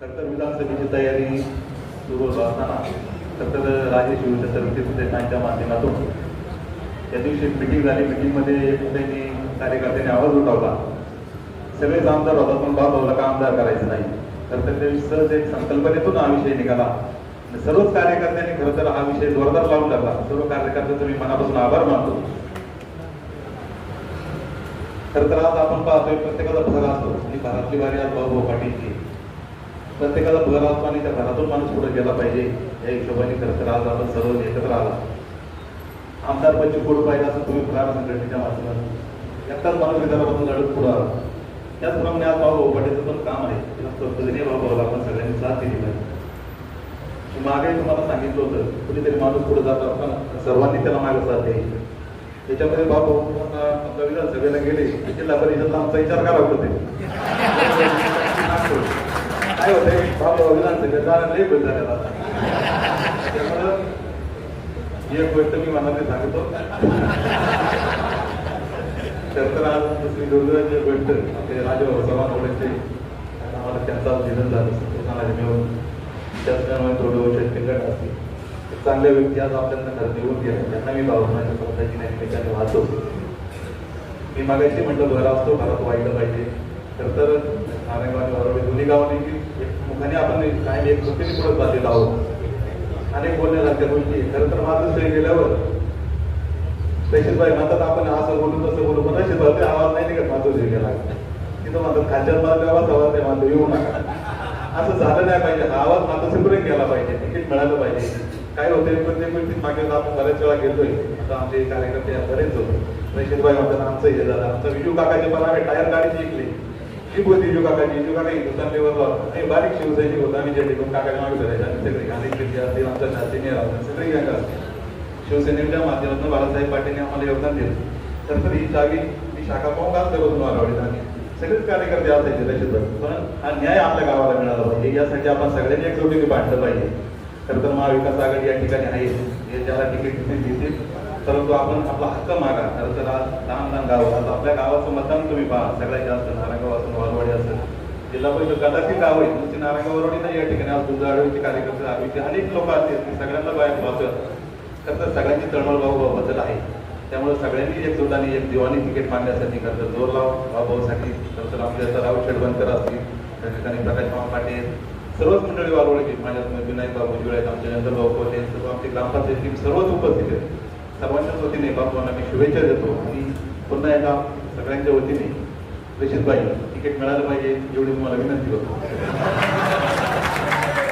खरं तर विधानसभेची तयारी सुरू होत असताना खरं तर राजेश शिवच्या सर्व्हिसेस त्यांच्या माध्यमातून त्या दिवशी मिटिंग झाली. मिटिंगमध्ये त्यांनी कार्यकर्त्यांनी आवाज उठवला. सगळेच आमदार होतात पण बाबाला का आमदार करायचं नाही. तर त्या दिवशी सहज एक संकल्पनेतून हा विषय निघाला. सर्वच कार्यकर्त्यांनी खरं तर हा विषय जोरदार लावून टाकला. सर्व कार्यकर्त्यांचा मी मनापासून आभार मानतो. खरं तर आज आपण पाहतोय प्रत्येकाचा भर असतो. आणि घरातली वारी आज भाऊ पाटीलची. प्रत्येकाला भर आणि त्या घरातून माणूस पुढे गेला पाहिजे. या हिशोबाने खरं तर आज आपण सर्व एकत्र आला. आमदार बच्चू कोड पाहिजे असं तुम्ही पुराण संघटनेच्या माध्यमातून. एकटाच माणूस विधानापासून लढत पुढे आला. त्याचप्रमाणे आज भाऊ पाटीलचं पण काम आहे. त्याला पद्धतीने भाऊ आपण सगळ्यांनी साथ दिली पाहिजे. मागे तुम्हाला सांगितलं होतं कुणीतरी माणूस पुढे जात असताना सर्वांनी त्याला मागे साथ द्यायची. त्याच्यामध्ये बाबा आपल्या विधानसभेला गेले जिल्हा परिषदला आमचा विचार करा होते. काय होतंय बाबा विधानसभेत जाणं लई बदल झालेला आता. त्यामुळं एक गोष्ट मी मनाने सांगतो तर तर आज दुसरी दुर्दैवाची एक गोष्ट आपले राजभाऊ चव्हाण ओळखते आम्हाला त्यांचा निधन झालं कोणाला मिळून त्याचप्रमाणे थोडं शेतकरी असते एक चांगल्या व्यक्ती आज आपल्याला घर निवडून गेले त्यांना मी भावनाच्या स्वतःची नाही त्याच्याने वाहतो मी मागायची म्हटलं घर असतो घरात वाईट पाहिजे तर तर वरवडे दोन्ही गावांनी की मुखाने आपण काही एक कृतीने पुढे चाललेलो आहोत. अनेक बोलण्यासारख्या गोष्टी खरं तर माझं सही गेल्यावर भाई म्हणतात आपण असं बोलू तसं बोलू. पण अशी ते आवाज नाही निघत माझं सही गेला. तिथं म्हणतात खालच्या मला आवाज आवाज नाही मानतो येऊ नका. असं झालं नाही पाहिजे. हा आवाज माझा सिपरेट गेला पाहिजे. तिकीट मिळालं पाहिजे. काय होते प्रत्येक गोष्टी मागे आपण बऱ्याच वेळा गेलोय. आता आमचे कार्यकर्ते बरेच होते. भाई म्हणतात आमचं हे झालं आमचं विजू काकाचे पण आम्ही टायर गाडी शिकली जी होती विजू काकाची विजू काका हिंदुस्थान लेवलला आणि बारीक शिवसैनिक होता आम्ही जे करून काकाच्या मागे फिरायचे आम्ही सगळे गाणे किती असतील आमच्या शास्त्रीने राहतात सगळे गँग असतील. शिवसेनेच्या माध्यमातून बाळासाहेब पाटीलने आम्हाला योगदान दिलं. तर तर ही जागी ही शाखा पाहून काम करत मारवाडीत आम्ही सगळेच कार्यकर्ते असायचे त्याच्यात पण हा न्याय आपल्या गावाला मिळाला पाहिजे. यासाठी आपण सगळ्यांनी एकजुटीने बांधलं पाहिजे. खरं तर महाविकास आघाडी या ठिकाणी आहे. हे ज्याला तिकीट देतील परंतु आपण आपला हक्क मागा. खरं तर आज लहान लहान गाव. आता आपल्या गावाचं मतदान तुम्ही पहा. सगळ्यात जास्त नारायणगाव असेल वालवाडी असेल जिल्हा परिषद गटातील गाव आहे तुमची नारायणगाव वरवडी नाही या ठिकाणी. आज दुधाळूचे कार्यकर्ते आरोग्य अनेक लोक असतील ते सगळ्यांना बाहेर पाहतो खरं तर सगळ्यांची तळमळ भाऊ बदल आहे. त्यामुळे सगळ्यांनी एकजुटाने एक दिवाणी तिकीट मागण्यासाठी खरं तर जोर लाव. भाऊभाऊसाठी खरं तर आपले आता राहुल शेडवणकर असतील. त्या ठिकाणी प्रकाश मामा पाटील. सर्वच मंडळी वाढवळची माझ्या विनायक बाबू जुळे आमचे नंतर भाऊ कोटे सर्व आमची ग्रामपंचायत टीम सर्वच उपस्थित आहेत. सर्वांच्याच वतीने बाबूंना मी शुभेच्छा देतो. आणि पुन्हा एका सगळ्यांच्या वतीने प्रेषित पाहिजे तिकीट मिळालं पाहिजे एवढी तुम्हाला विनंती करतो.